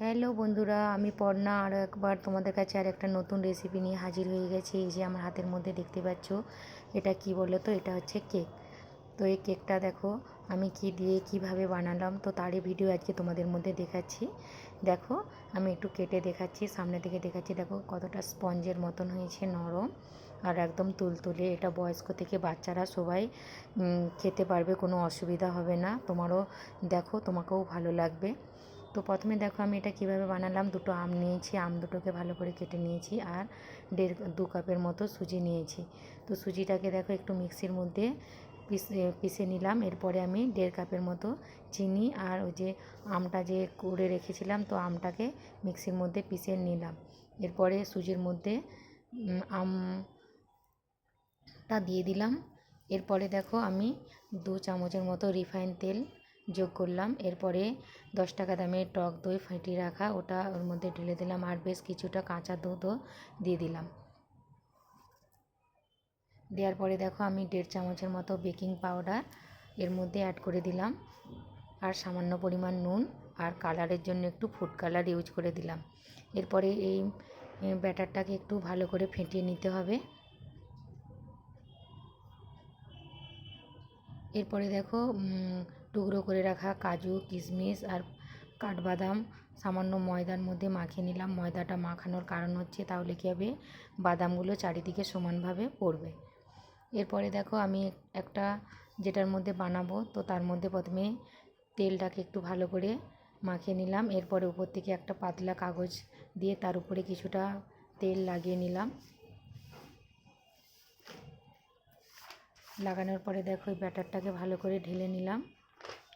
Hello বন্ধুরা, আমি পর্ণা। আরও একবার তোমাদের কাছে আর একটা নতুন রেসিপি নিয়ে হাজির হয়ে গেছি। এই যে আমার হাতের মধ্যে দেখতে পাচ্ছ, এটা কি বলো তো? এটা হচ্ছে কেক তো এই কেকটা দেখো, আমি কি দিয়ে কীভাবে বানালাম? তো তারই ভিডিও আজকে তোমাদের মধ্যে দেখাচ্ছি। দেখো, আমি একটু কেটে দেখাচ্ছি, সামনে থেকে দেখাচ্ছি। দেখো, কতটা স্পঞ্জের মতন হয়েছে, নরম আর একদম তুলতুলে। এটা বয়স্ক থেকে বাচ্চারা সবাই খেতে পারবে, কোনো অসুবিধা হবে না। তোমারও দেখো, তোমাকেও ভালো লাগবে। তো প্রথমে দেখো আমি এটা কীভাবে বানালাম? দুটো আম নিয়েছি, আম দুটোকে ভালো করে কেটে নিয়েছি আর দেড়, দু কাপের মতো সুজি নিয়েছি। তো সুজিটাকে দেখো একটু মিক্সির মধ্যে পিসে পিষে নিলাম। এরপরে আমি দেড় কাপের মতো চিনি আর ওই যে আমটা যে করে রেখেছিলাম, তো আমটাকে মিক্সির মধ্যে পিষে নিলাম। এরপরে সুজির মধ্যে আমটা দিয়ে দিলাম। এরপরে দেখো আমি দু চামচের মতো রিফাইন তেল যোগ করলাম। এরপরে দশ টাকা দামের টক দই ফাটিয়ে রাখা, ওটা ওর মধ্যে ঢেলে দিলাম আর বেশ কিছুটা কাঁচা দুধও দিয়ে দিলাম। দেওয়ার পরে দেখো আমি দেড় চামচের মতো বেকিং পাউডার এর মধ্যে অ্যাড করে দিলাম। আর সামান্য পরিমাণ নুন আর কালারের জন্য একটু ফুড কালার ইউজ করে দিলাম। এরপরে এই ব্যাটারটাকে একটু ভালো করে ফেটিয়ে নিতে হবে। এরপরে দেখো করে রাখা কাজু, কিশমিশ আর কাঠবাদাম সামান্য ময়দার মধ্যে মাখিয়ে নিলাম। ময়দাটা মাখানোর কারণ হচ্ছে তাহলে কী হবে? বাদামগুলো চারিদিকে সমানভাবে পড়বে। এরপরে দেখো আমি একটা যেটার মধ্যে বানাবো, তো তার মধ্যে প্রথমে তেলটাকে একটু ভালো করে মাখিয়ে নিলাম। এরপরে উপর থেকে একটা পাতলা কাগজ দিয়ে তার উপরে কিছুটা তেল লাগিয়ে নিলাম। লাগানোর পরে দেখো ওই ব্যাটারটাকে ভালো করে ঢেলে নিলাম।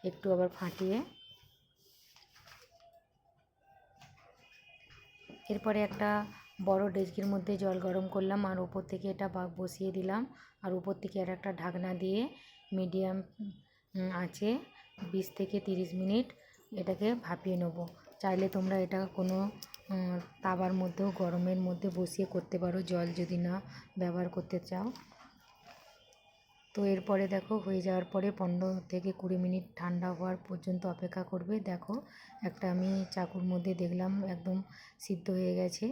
একটু আবার ফাটিয়ে। এরপরে একটা বড় ডেচকির মধ্যে জল গরম করলাম আর উপর থেকে এটা বসিয়ে দিলাম। আর উপর থেকে আর একটা ঢাকনা দিয়ে মিডিয়াম আছে বিশ থেকে তিরিশ মিনিট এটাকে ভাপিয়ে নেব। চাইলে তোমরা এটা কোনো তাবার মধ্যেও গরমের মধ্যে বসিয়ে করতে পারো, জল যদি না ব্যবহার করতে চাও। তো এরপরে দেখো হয়ে যাওয়ার পরে পনেরো থেকে কুড়ি মিনিট ঠান্ডা হওয়ার পর্যন্ত অপেক্ষা করবে। দেখো একটা আমি চাকুর মধ্যে দেখলাম একদম সিদ্ধ হয়ে গেছে।